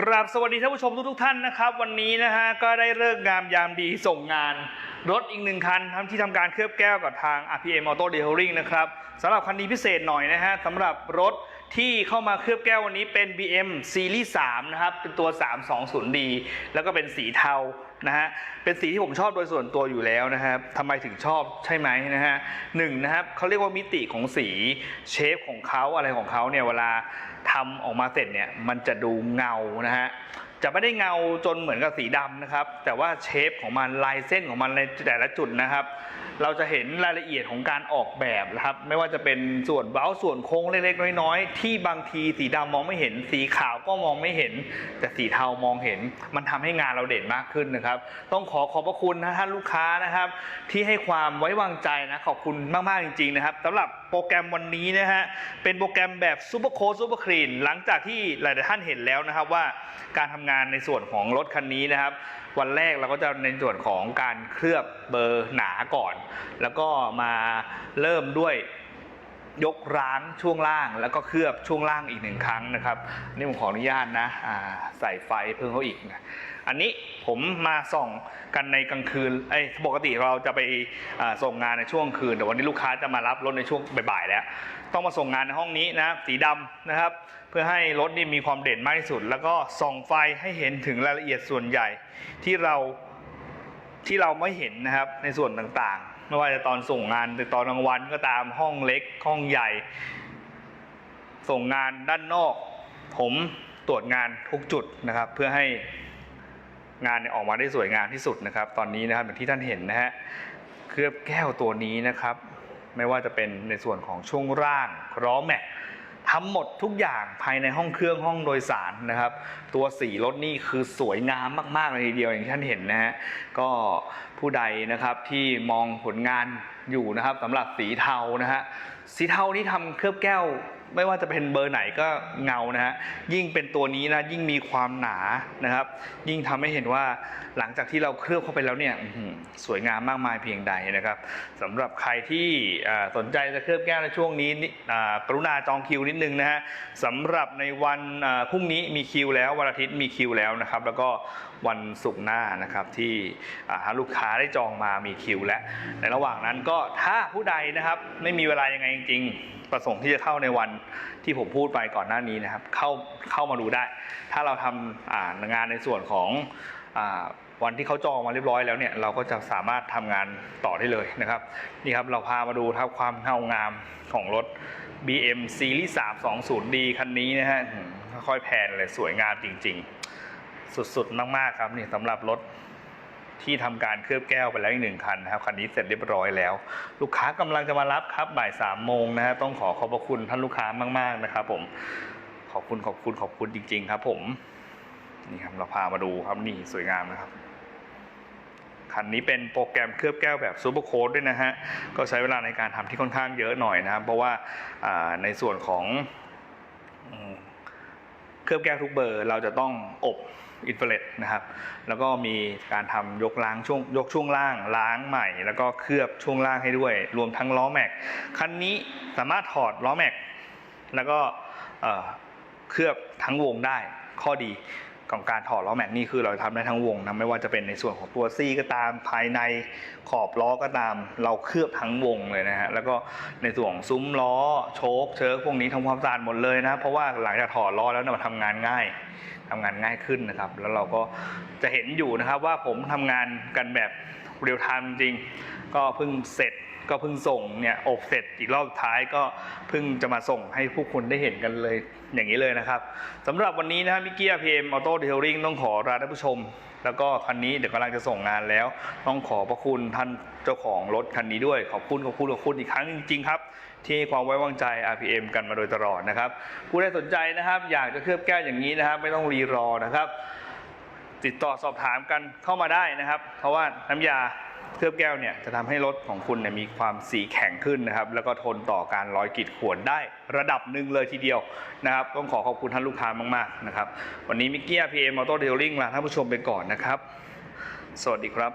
กราบสวัสดีท่านผู้ชมทุกๆท่านนะครับ วันนี้นะฮะก็ได้เลิกงามยามดีส่งงาน รถอีกหนึ่งคันทำที่ทำการเคลือบแก้วกับทาง RPM Auto Detailing นะครับสำหรับคันนี้พิเศษหน่อยนะฮะสำหรับรถ ที่เข้ามาเคลือบแก้ววันนี้เป็น BM Series 3นะครับ เป็นตัว 320D แล้วก็เป็นสีเทานะฮะ เป็นสีที่ผมชอบโดยส่วนตัวอยู่แล้วนะครับทำไมถึงชอบใช่ไหมนะฮะหนึ่งนะครับเขาเรียกว่ามิติของสีเชฟของเขาอะไรของเขาเนี่ยเวลาทำออกมาเสร็จเนี่ยมันจะดูเงานะฮะจะไม่ได้เงาจนเหมือนกับสีดำนะครับ แต่ว่าเชฟของมันลายเส้นของมันในแต่ละจุดนะครับ เราจะเห็นรายละเอียดของการออกแบบนะครับ ไม่ว่าจะเป็นส่วนเบ้าส่วนโค้งเล็กๆน้อยๆ ที่บางทีสีดำมองไม่เห็น สีขาวก็มองไม่เห็น แต่สีเทามองเห็น มันทำให้งานเราเด่นมากขึ้นนะครับ ต้องขอขอบพระคุณนะท่านลูกค้านะครับ ที่ให้ความไว้วางใจนะขอบคุณมากๆจริง ๆนะครับสำหรับโปรแกรมวันนี้นะฮะเป็นโปรแกรมแบบซูเปอร์โค้ดซูเปอร์คลีนหลังจากที่หลายๆท่านเห็นแล้วนะครับว่าการทำงานในส่วนของรถคันนี้นะครับ วันแรกเราก็จะในส่วนของการเคลือบเบอร์หนาก่อน แล้วก็มาเริ่มด้วย ยกร้างช่วงล่างแล้วก็เคลือบช่วงล่างอีกหนึ่งครั้งนะครับนี่ผมขออนุญาตนะใส่ไฟเพิ่มเขาอีกนะอันนี้ผมมาส่องกันในกลางคืนไอ้ปกติเราจะไปส่งงานในช่วงคืน แต่วันนี้ลูกค้าจะมารับรถในช่วงบ่ายๆแล้ว ต้องมาส่งงานในห้องนี้นะสีดำนะครับ เพื่อให้รถนี่มีความเด่นมากที่สุด แล้วก็ส่องไฟให้เห็นถึงรายละเอียดส่วนใหญ่ที่เราที่เราไม่เห็นนะครับในส่วนต่างๆ ไม่ว่าจะตอนส่งงานหรือตอนกลางวันก็ตามห้องเล็กห้องใหญ่ ส่งงานด้านนอก ผมตรวจงานทุกจุดนะครับ เพื่อให้งานออกมาได้สวยงามที่สุดนะครับ ตอนนี้นะครับอย่างที่ท่านเห็นนะฮะเคลือบแก้วตัวนี้นะครับ ไม่ว่าจะเป็นในส่วนของช่วงร่างล้อแม็ก ทำหมดทุกอย่างภายในห้องเครื่องห้องโดยสารนะครับ ตัวสีรถนี่คือสวยงามมากๆเลยทีเดียวอย่างที่ท่านเห็นนะฮะก็ผู้ใดนะครับที่มองผลงานอยู่นะครับสำหรับสีเทานะฮะสีเทานี่ทำเคลือบแก้ว ไม่ว่าจะเป็นเบอร์ไหนก็เงานะฮะยิ่งเป็นตัวนี้นะยิ่งมีความหนานะครับ ยิ่งทำให้เห็นว่าหลังจากที่เราเคลือบเข้าไปแล้วเนี่ยสวยงามมากมายเพียงใดนะครับสำหรับใครที่สนใจจะเคลือบแก้วในช่วงนี้นี่อ่ากรุณาจองคิวนิดนึงนะฮะสำหรับในวันพรุ่งนี้มีคิวแล้ววันอาทิตย์มีคิวแล้วนะครับ แล้วก็วันศุกร์หน้านะครับที่ลูกค้าได้จองมามีคิวแล้วในระหว่างนั้นก็ถ้าผู้ใดนะครับไม่มีเวลายังไงจริงๆประสงค์ที่จะเข้าในวันที่ผมพูดไปก่อนหน้านี้นะครับ เข้าเข้ามาดูได้ ถ้าเราทำงานในส่วนของอวันที่เขาจองมาเรียบร้อยแล้วเนี่ยเราก็จะสามารถทำงานต่อได้เลยนะครับนี่ครับเราพามาดูครับความเงางามของรถ BM Series 320D คันนี้นะฮะค่อยๆแพนเลยสวยงามจริง ๆ สุดๆ มากๆครับนี่สำหรับรถที่ทำการเคลือบแก้วไปแล้วอีกหนึ่งคันนะครับคันนี้เสร็จเรียบร้อยแล้ว ลูกค้ากำลังจะมารับครับบ่ายสามโมงนะฮะต้องขอขอบพระคุณท่านลูกค้ามาก ๆนะครับ ผมขอบคุณขอบคุณขอบคุณจริง ๆ ครับ ผมนี่ครับเราพามาดูครับนี่สวยงามนะครับคันนี้เป็นโปรแกรมเคลือบแก้วแบบซูเปอร์โค้ดด้วยนะฮะก็ใช้เวลาในการทำที่ค่อนข้างเยอะหน่อยนะครับ เพราะว่าในส่วนของเคลือบแก้วทุกเบอร์ เราจะต้องอบ อินฟลเรดนะครับ แล้วก็มีการทำยกล้างช่วงยกช่วงล่างล้างใหม่ แล้วก็เคลือบช่วงล่างให้ด้วย รวมทั้งล้อแม็ก คันนี้สามารถถอดล้อแม็ก แล้วก็เคลือบทั้งวงได้ข้อดี ของการถอดล้อแม็กนี่คือเราทำได้ทั้งวงนะไม่ว่าจะเป็นในส่วนของตัวซี่ก็ตามภายในขอบล้อก็ตาม เราเคลือบทั้งวงเลยนะฮะแล้วก็ในส่วนของซุ้มล้อโชคเชิร์กพวกนี้ทำความสะอาดหมดเลยนะ เพราะว่าหลังจากถอดล้อแล้วมันทำงานง่ายทำงานง่ายขึ้นนะครับ แล้วเราก็จะเห็นอยู่นะครับว่าผมทำงานกันแบบ เรียลไทม์จริง ก็เพิ่งเสร็จก็เพิ่งส่งเนี่ยอบเสร็จอีกรอบท้ายก็เพิ่งจะมาส่งให้ผู้คนได้เห็นกันเลยอย่างนี้เลยนะครับสำหรับวันนี้นะครับมิเกียพีเอ็มออโต้เทลลิงต้องขอลาท่านผู้ชม แล้วก็คันนี้เดี๋ยวกำลังจะส่งงานแล้ว ต้องขอพระคุณท่านเจ้าของรถคันนี้ด้วยขอบคุณขอบคุณขอบคุณอีกครั้งจริงๆครับที่ให้ความไว้วางใจ RPM กันมาโดยตลอดนะครับผู้ใดสนใจนะครับ อยากจะเคลือบแก้วอย่างนี้นะครับ ไม่ต้องรีรอนะครับ ติดต่อสอบถามกันเข้ามาได้นะครับ เพราะว่าน้ำยาเคลือบแก้วเนี่ยจะทำให้รถของคุณเนี่ยมีความสีแข็งขึ้นนะครับ แล้วก็ทนต่อการลอยกรีดข่วนได้ระดับหนึ่งเลยทีเดียวนะครับ ต้องขอขอบคุณท่านลูกค้ามากๆนะครับ วันนี้มิกกี้พีเอ็มออโต้เทลลิงลาท่านผู้ชมไปก่อนนะครับ สวัสดีครับ